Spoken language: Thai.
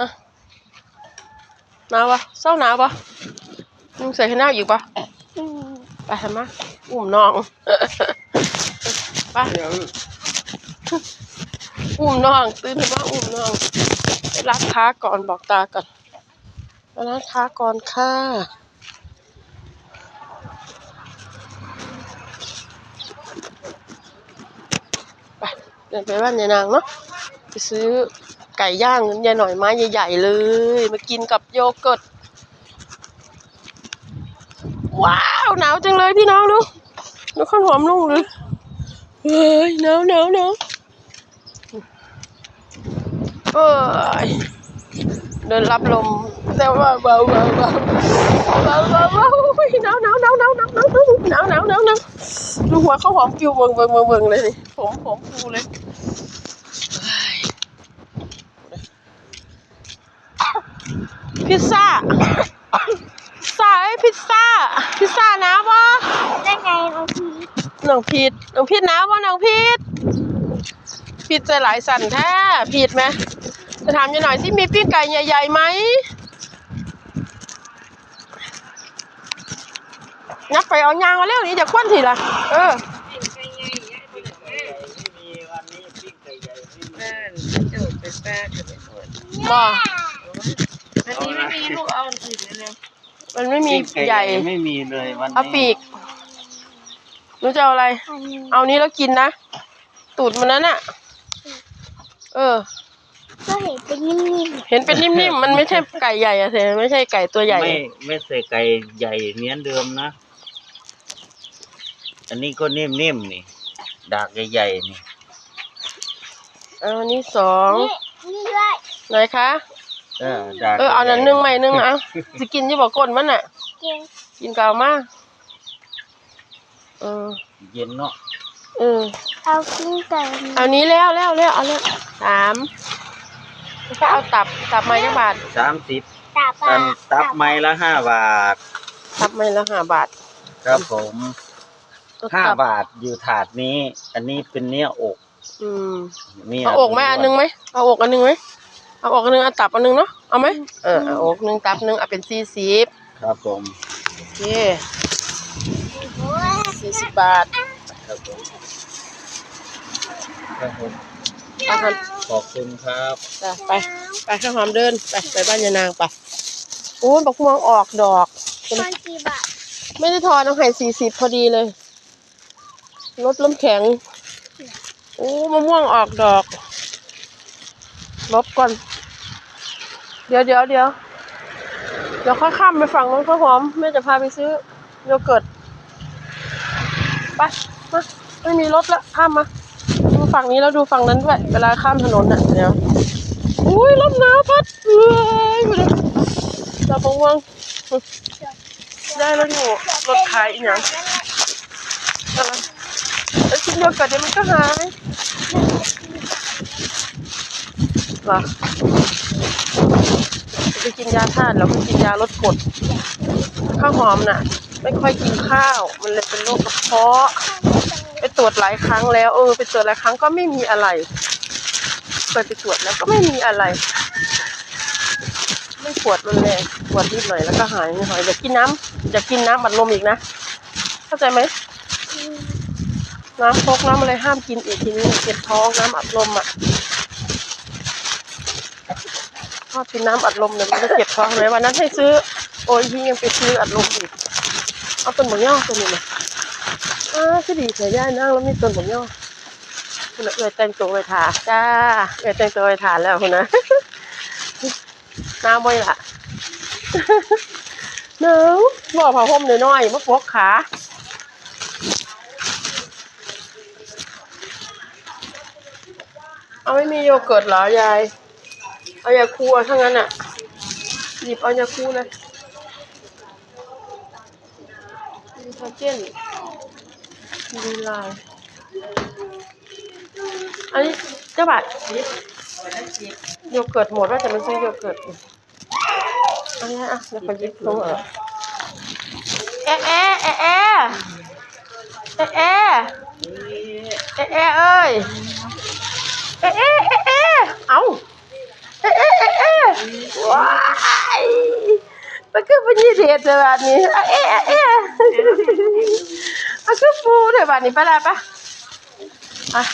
อะหนาวปะเศร้าหนาวปะมึงใส่ข้างหน้าอีกปะไปทำไมอุ้มน้องไปอุ้มน้อง ตื่นขึ้นมาอุ้มน้องไปร้านค้าก่อนบอกตาก่อนไปร้านค้าก่อนค่ะไปเดินไปบ้านยายนางเนาะไปซื้อ ไก่ย่างยายหน่อยไม้ใหญ่ๆเลย มากินกับโยเกิร์ตว้าวหนาวจังเลยพี่น้องดูดูข้าวหอมลุ่งเลยเฮ้ยหนาวหนาวหนาวเอ้ยเดินรับลมแต่ว่าเบาเบาเบาเบาเบาเบาหนาวหนาวหนาวหนาวหนาวหนาวหนาวหนาวหนาวหนาวดูหัวข้าวหอมปิวเบิงเบิงเบิงเบิงเลยผมผมฟูเลยเฮ้ย พิซซ่า พิซซ่าเอ้ยพิซซ่า พิซซ่าหนาวปะได้ไงน้องพีชน้องพีดน้องพีดหนาวปะน้องพีดพีดใจหลายสั่นแท้พีดไหมจะถามยายหน่อยสิมีปิ้งไก่ใหญ่ๆไหมนับไปเอายางมาเร็วนี่จะควนทีละเออแม่นเจ้าเป็นแป้งจะเป็นคนบ่อันนี้ไม่มี ลูกเอาอันอื่นเลยมันไม่มีปิ้งใหญ่ไม่มีเลยวันนี้เอาปีกหนูจะเอาอะไรอันนี้เอานี้แล้วกินนะ ตูดมันนั้นอะเออ ก็เห็นเป็นนิ่มเห็นเป็นนิ่มๆ มันไม่ใช่ไก่ใหญ่อะเธอไม่ใช่ไก่ตัวใหญ่ ไม่ไม่ใส่ไก่ใหญ่เหมือนเดิมนะ อันนี้ก็นิ่มๆนี่ ดากใหญ่ๆนี่ เอาอันนี้สองๆนี่นี่ด้วยไหนคะ เออดากเออเอานั้นหนึ่งใหม่หนึ่งอะเอาจะกินยี่บอกก้นมันอะเก่งกินกาวมาเออเย็นเนาะเออเอากิ้งไก่เอานี้แล้วแล้วแล้วเอาแล้วสามแล้วก็เอาตับตับไม้ละบาทสามสิบตาปตัลานตับไม้ละห้าบาท ตับไม้ละห้าบาท ครับผมเอห้าตับาทอยู่ถาดนี้ อันนี้เป็นเนื้ออก อืมมีเอาอกไหมอันหนึงไหมเอาอกอันหนึงไหม เอาอกอันหนึงเอาตับอันหนึงเนาะเอาไหมเออเอาอกหนึ่งตับหนึ่งเอาเป็นสี่สิบครับผมโอเคโอ้ยสี่สิบบาทครับผมครับผมเอาคันขอบคุณครับจ้ะไปไปข้าวหอมเดินไปไปบ้านยายนางไปโอ้ยบักม่วงออกดอก ตอนกี่บาทไม่ได้ทอนเอาไข่สี่สิบพอดีเลยรถล้มแข็งโอ้มะม่วงออกดอก ลบก่อน เดี๋ยวเดี๋ยวเดี๋ยวเดี๋ยวค่อยข้ามไปฝั่งนู้นข้าวหอมแม่จะพาไปซื้อโยเกิร์ตไปมาไม่มีรถแล้วข้ามมา ดูฝั่งนี้แล้วดูฝั่งนั้นด้วย เวลาข้ามถนนน่ะเดี๋ยวอุ้ยลมหนาวพัดเอ้ยไปเลยจับมะม่วงได้แล้วอยู่รถขายอีกอย่างแล้วกินโยเกิร์ตเดี๋ยวมันก็หาย เหรอจะไปกินยาธาตุแล้วก็กินยาลดกรดข้าวหอมน่ะ ไม่ค่อยกินข้าว มันเลยเป็นโรคกระเพาะ ไปตรวจหลายครั้งแล้วเออไปตรวจหลายครั้งก็ไม่มีอะไรเคยไปตรวจแล้วก็ไม่มีอะไร ไม่ปวดรุนแรงปวดนิดหน่อยแล้วก็หายไม่หายอยากกินน้ำอยากกินน้ำบัดลมอีกนะ เข้าใจไหมน้ำโคกน้ำอะไรห้ามกินอีกทีนี้เจ็บท้องน้ำอัดลมอะช อบกินน้ำอัดลมเนี่ยมันจะเจ็บท้องเลยวันนั้นให้ซื้อ โอ้ยพี่ยังไปซื้ออัดลมอีกเอาต้นบกย่อตัวนี้มาอ้าคือดีเสียย่ายนั่งแล้วมีต้นบกย่อคุณเอยแต่งตัวไปทาจ้าเอยแต่งตัวไปทาแล้วคุณนะน้ำบ่อยละหนาวบอกผ้าห่มน้อยๆมาปวกขาเอาไม่มีโยเกิร์ตเหรอยาย เอายาคูอะถ้านั้นอะ หยิบเอายาคูนะดีทาเจนดีลายอันนี้เจ้าบาทโยเกิร์ตหมดว่าจะไม่ใช่โยเกิร์ตอันนี้อะเดี๋ยวขอหยิบตัวเออเอ๊ะเอ๊ะเอ๊ะเอ๊ะเอ๊ะเอ๊ะเอ้ยเอ๊ะเอ๊ะเอ๊ะเอ้า ว้ายมันคือพญีเดชเลยแบบนี้อะเอ๊ะอะเอ๊ะมันคือปูเลยแบบนี้ไปละปะอะ